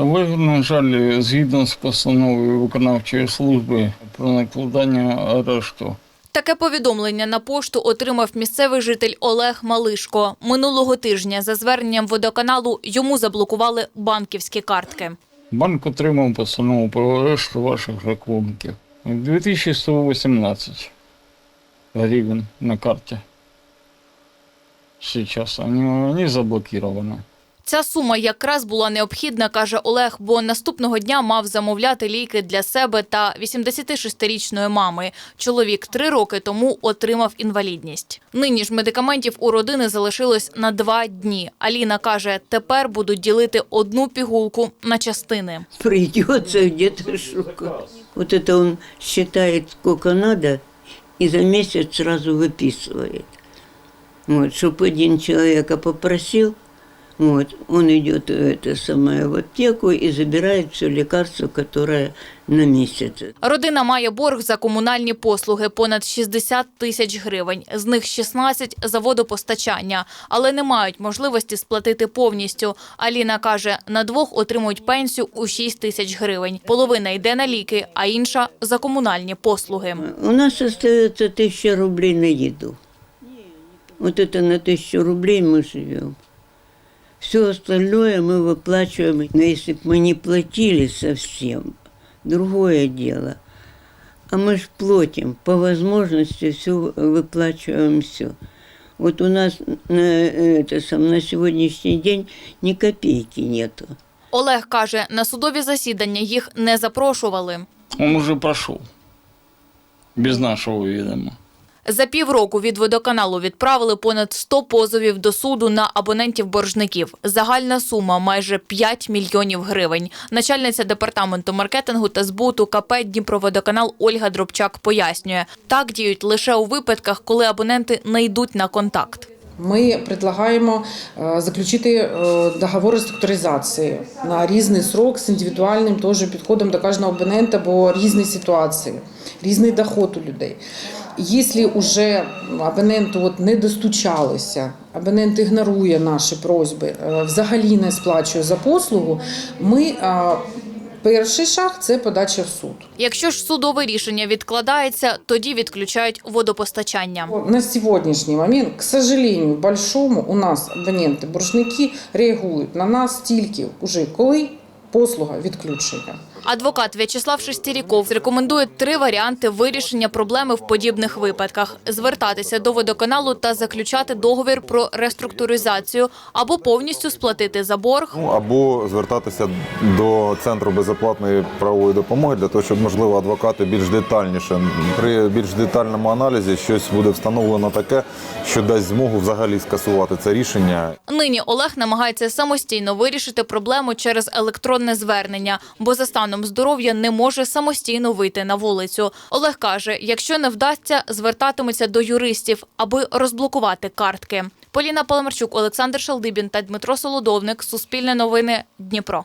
Але, на жаль, згідно з постановою виконавчої служби про накладання арешту, Таке повідомлення на пошту отримав місцевий житель Олег Малишко. Минулого тижня за зверненням водоканалу йому заблокували банківські картки. банк отримав постанову про арешт ваших рахунків. 2118 гривен на карте. Сейчас они, они заблокированы. Ця сума якраз була необхідна, каже Олег, бо наступного дня мав замовляти ліки для себе та 86-річної мами. Чоловік три роки тому отримав інвалідність. Нині ж медикаментів у родини залишилось на два дні. Аліна каже, тепер будуть ділити одну пігулку на частини. Придется где-то шукать. Вот это он считает, сколько надо, и за месяц сразу выписывает. Вот, чтобы один человека попросил, вот, он идет это самое, в аптеку и забирает все лекарство, которое на месяц. Родина має борг за комунальні послуги понад 60 тисяч гривень. З них 16 – за водопостачання, але не мають можливості сплатити повністю. Аліна каже, на двох отримують пенсію у 6 тисяч гривень. Половина йде на ліки, а інша – за комунальні послуги. У нас остается тысяча рублей на еду. Вот это на тысячу рублей мы живем. Все остальное мы выплачиваем. Но если бы мы не платили совсем, другое дело. А мы ж платим, по возможности все выплачиваем все. Вот у нас на, это сам, на сегодняшний день ни копейки нету. Олег каже, на судові засідання їх не запрошували. Он уже прошел. Без нашего ведома. За півроку від водоканалу відправили понад 100 позовів до суду на абонентів-боржників. Загальна сума майже 5 мільйонів гривень. Начальниця департаменту маркетингу та збуту КП Дніпроводоканал Ольга Дробчак пояснює, так діють лише у випадках, коли абоненти не йдуть на контакт. Ми предлагаємо е, заключити е, договор реструктуризації на різний срок з індивідуальним теж підходом до кожного абонента, бо різні ситуації, різний доход у людей. Якщо вже абоненту от не достучалися, абонент ігнорує наші просьби, е, взагалі не сплачує за послугу, ми е, перший шаг це подача в суд. Якщо ж судове рішення відкладається, тоді відключають водопостачання. На сегодняшний момент, к сожалению, большому, у нас абоненти-боржники реагують на нас тільки уже коли послуга відключення. Адвокат В'ячеслав Шестіріков рекомендує три варіанти вирішення проблеми в подібних випадках: звертатися до водоканалу та заключати договір про реструктуризацію або повністю сплатити за борг. Ну, або звертатися до центру безоплатної правової допомоги для того, щоб можливо адвокати більш детальніше при більш детальному аналізі щось буде встановлено таке, що дасть змогу взагалі скасувати це рішення. Нині Олег намагається самостійно вирішити проблему через електронне звернення, бо за станом здоров'я не може самостійно вийти на вулицю. Олег каже, якщо не вдасться, звертатиметься до юристів, аби розблокувати картки. Поліна Паламарчук, Олександр Шалдибін та Дмитро Солодовник. Суспільне новини. Дніпро.